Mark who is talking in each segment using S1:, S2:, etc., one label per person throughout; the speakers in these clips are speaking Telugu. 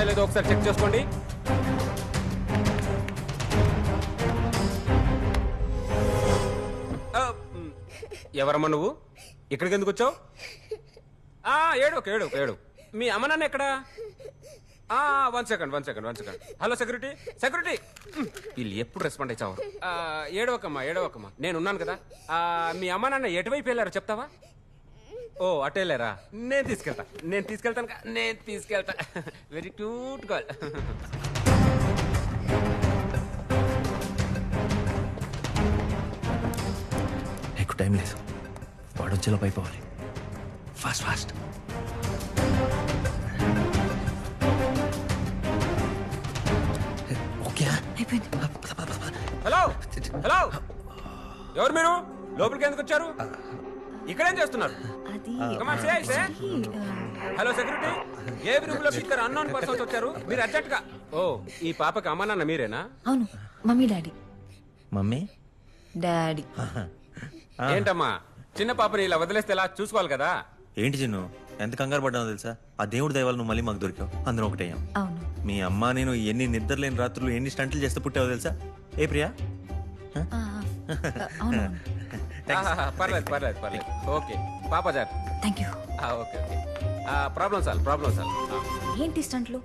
S1: ఉన్నాయో లేదో ఒకసారి చెక్ చేసుకోండి. ఎవరమ్మా నువ్వు? ఇక్కడికి ఎందుకు వచ్చావు? ఏడు ఒక ఏడు ఏడు మీ అమ్మ నాన్న ఎక్కడా? One second one second one second. Hello security security. వీళ్ళు ఎప్పుడు రెస్పాండ్ అయ్యావు ఏడవకమ్మా ఏడవకమ్మా. నేను ఉన్నాను కదా. మీ అమ్మ నాన్న ఎటువైపు వెళ్ళారో చెప్తావా? ఓ అటేలేరా నేను తీసుకెళ్తా. నేను తీసుకెళ్తాను కా- నేను తీసుకెళ్తా. వెరీ క్యూట్ గర్ల్
S2: ఎక్కువ టైం లేదు. వాడు వచ్చేలోపు అయిపోవాలి ఫాస్ట్ ఫాస్ట్ ఓకే
S3: అయిపోయింది.
S1: హలో! హలో! ఎవరు మీరు? లోపలికి ఎందుకు వచ్చారు? ఇక్కడేం చేస్తున్నారు?
S3: అది
S1: Come on, say, say. Hello security ఏ రూమ్లో ఇద్దరు అన్నోన్ పర్సన్స్ వచ్చారు? మీరు అర్జెంట్గా ఓ ఈ పాపకి అమ్మ నాన్న మీరేనా?
S3: అవును మమ్మీ డాడీ.
S2: మమ్మీ?
S3: డాడీ.
S1: ఏంటమ్మా? చిన్న పాపని ఇలా వదిలేస్తే ఎలా చూసుకోవాలి కదా?
S2: ఏంటి చిన్ను? ఎంత కంగారు పడ్డానో తెలుసా? ఆ దేవుడి దయవల్ల నువ్వు మళ్ళీ మాకు దొరికావు. అందరం ఒకటయ్యాం
S3: అవును.
S2: మీ అమ్మ నేను ఎన్ని నిద్రలేని రాత్రులు ఎన్ని స్టంట్లు చేస్తే పుట్టావో తెలుసా? ఏ ప్రియా?
S3: ఆ, అవును.
S1: పర్లేదు పర్లేదు పర్లేదు. ఓకే. పాప jar
S3: thank you
S1: okay okay. Problem solve problem solve
S3: ఏంటి స్టంట్లు?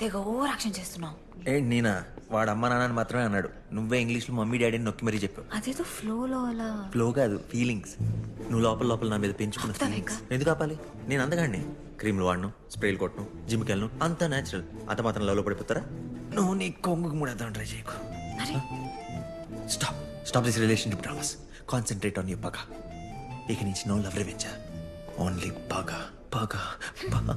S3: తెగ ఓవర్ యాక్షన్ చేస్తున్నావు.
S2: ఏంటి నేనా వాడు అమ్మ నాన్నని మాత్రమే అన్నాడు. నువ్వే ఇంగ్లీష్లో మమ్మీ డాడీని నొక్కి మరీ చెప్పావు.
S3: అదేదో ఫ్లోలో అలా.
S2: ఫ్లో కాదు ఫీలింగ్స్ నువ్వు లోపల లోపల నా మీద పెంచుకున్న ఫీలింగ్స్? ఎందుకు ఆపాలి? నేను అందగాడిని. క్రీమ్లు వాడను స్ప్రేలు కొట్టను జిమ్కి వెళ్ళను అంతా న్యాచురల్ అంత మాత్రం లవ్లో పడిపోతారా? నువ్వు నీ కొంగుకు మూడేద్దాం ట్రై చేయకు. Stop stop this relationship dramas concentrate on you పగ ఇక నుంచి నో లవ్ రివెంజ్ ఓన్లీ బాగా బాగా పగ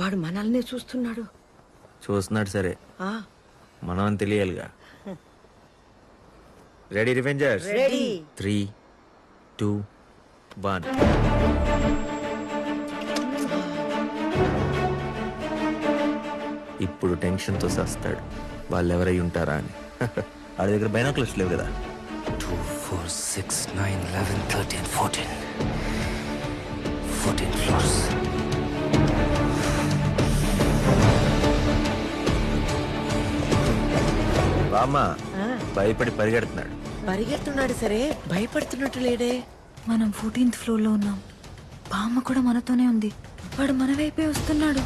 S4: వాడు మనల్ని చూస్తున్నాడు.
S2: చూస్తున్నాడు సరే.
S4: ఆ,
S2: మనం అని తెలియాలిగా. Ready revengers
S4: ready
S2: three two one ఇప్పుడు టెన్షన్తో సస్తాడు. వాళ్ళు ఎవరై ఉంటారా అని. వాళ్ళ దగ్గర బైనాకులర్స్ లేవు కదా.
S5: Two four six nine eleven thirteen fourteen fourteen floors
S2: బామ్మ భయపడి పరిగెడుతున్నాడు.
S4: పరిగెడుతున్నాడు సరే భయపడుతున్నట్టు లేడే.
S3: మనం ఫోర్టీన్త్ ఫ్లోర్లో ఉన్నాం. బామ్మ కూడా మనతోనే ఉంది. వాడు మన వైపే వస్తున్నాడు.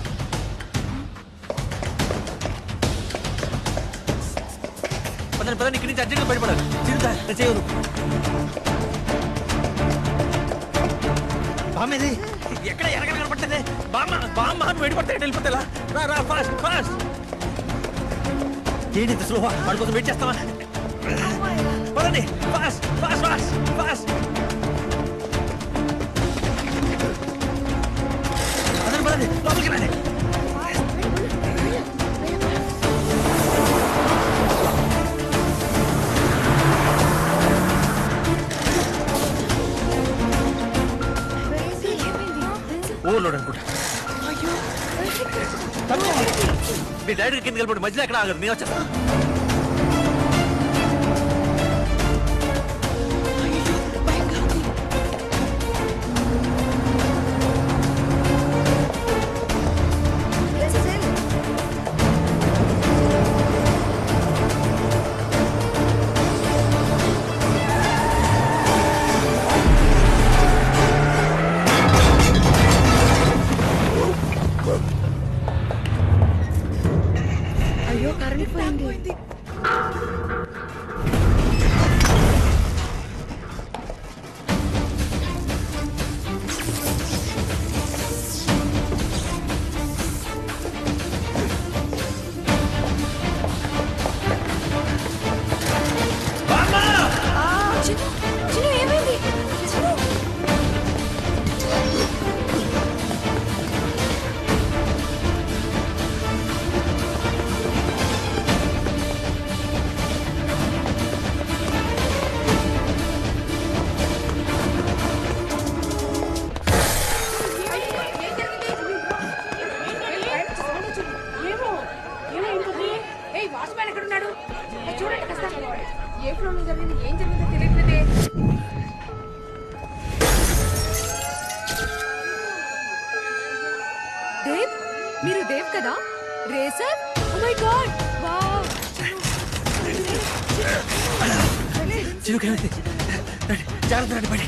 S2: పదండి పదండి ఇక్కడి నుంచి అర్జెంట్గా బయటపడాలి. చిరుతా చేయదు బామ్మేది ఎక్కడ ఎరగ కనపట్టదే బామ్మ బామ్మ అని వెళ్ళిపోతే వెళ్ళిపోతే రా రా ఫాస్ట్ ఫాస్ట్ ఏంటి ఇంత స్లో వాడి కోసం వెయిట్ చేస్తావా? పదండి. ఫాస్ట్ ఫాస్ట్ ఫాస్ట్ ఫాస్ట్ మీ మధ్యలో ఎక్కడ ఆగదు. నేను వచ్చేస్తా.
S6: దేవ్? మీరు దేవ్ కదా? Racer? Oh my god wow
S2: జాగ్రత్త రండి.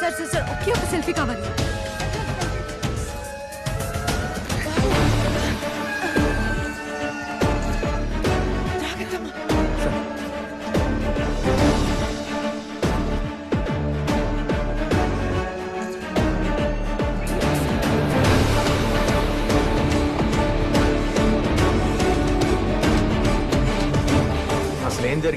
S6: సార్ సార్ సార్ ఒకే ఒక సెల్ఫీ కావాలి.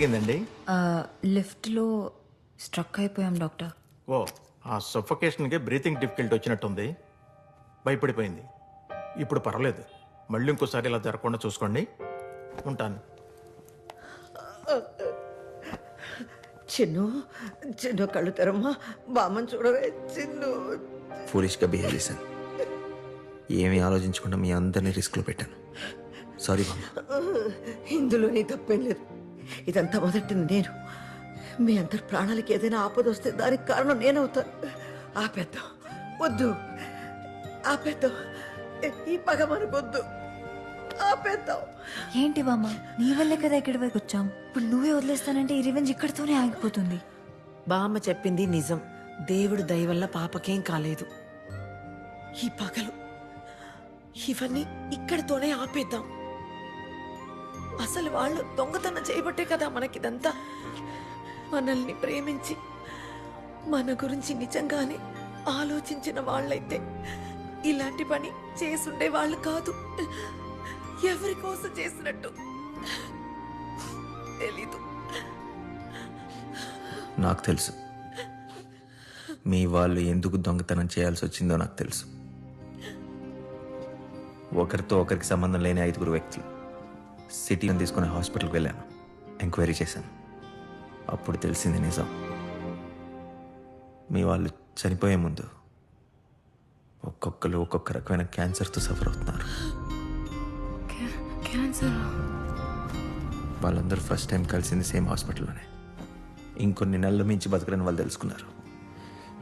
S7: జరిగిందండి?
S3: ఆ, లిఫ్ట్లో స్ట్రక్ అయిపోయాం డాక్టర్.
S7: ఓ ఆ సఫోకేషన్కి బ్రీతింగ్ డిఫికల్టీ వచ్చినట్టుంది. భయపడిపోయింది. ఇప్పుడు పర్వాలేదు. మళ్ళీ ఇంకోసారి ఇలా జరగకుండా చూసుకోండి. ఉంటాను.
S4: చిన్ను చిన్ను కళ్ళు తెరమ్మా. బామ్మని చూడవే చిన్ను.
S2: ఫూలిష్గా బిహేవ్ చేశాను. ఏమీ ఆలోచించకుండా మీ అందరినీ రిస్క్లో పెట్టాను. సారీ బామ్మ.
S4: ఇందులో నీ తప్పేం లేదు. ఇదంతా మొదటిది నేను. మీ అందరి ప్రాణాలకి ఏదైనా ఆపద వస్తే దానికి కారణం నేనవుతాను. ఆపేద్దాం. వద్దు. ఆపేద్దాం. ఈ పగ మనకొద్దు. ఆపేద్దాం.
S3: ఏంటి బామ్మ? నీ వల్లే కదా ఇక్కడి వరకు వచ్చాం. ఇప్పుడు నువ్వే వదిలేస్తానంటే ఈ రివెంజ్ ఇక్కడితోనే ఆగిపోతుంది.
S4: బామ్మ చెప్పింది నిజం. దేవుడు దయ వల్ల పాపకేం కాలేదు. ఈ పగలు ఇవన్నీ ఇక్కడితోనే ఆపేద్దాం. అసలు వాళ్ళు దొంగతనం చేయబట్టే కదా మనకిదంతా. మనల్ని ప్రేమించి మన గురించి నిజంగానే ఆలోచించిన వాళ్ళైతే ఇలాంటి పని చేసుండే వాళ్ళు కాదు. ఎవరి కోసం చేసినట్టు? తెలీదు.
S2: నాకు తెలుసు. మీ వాళ్ళు ఎందుకు దొంగతనం చేయాల్సి వచ్చిందో నాకు తెలుసు. ఒకరితో ఒకరికి సంబంధం లేని ఐదుగురు వ్యక్తులు. సిటీని తీసుకుని హాస్పిటల్కి వెళ్ళాను. ఎంక్వైరీ చేశాను. అప్పుడు తెలిసింది నిజం. మీ వాళ్ళు చనిపోయే ముందు ఒక్కొక్కరు ఒక్కొక్క రకమైన క్యాన్సర్తో సఫర్ అవుతున్నారు.
S3: క్యాన్సర్?
S2: వాళ్ళందరూ ఫస్ట్ టైం కలిసింది సేమ్ హాస్పిటల్లోనే. ఇంకొన్ని నెలల మించి బతకరని వాళ్ళు తెలుసుకున్నారు.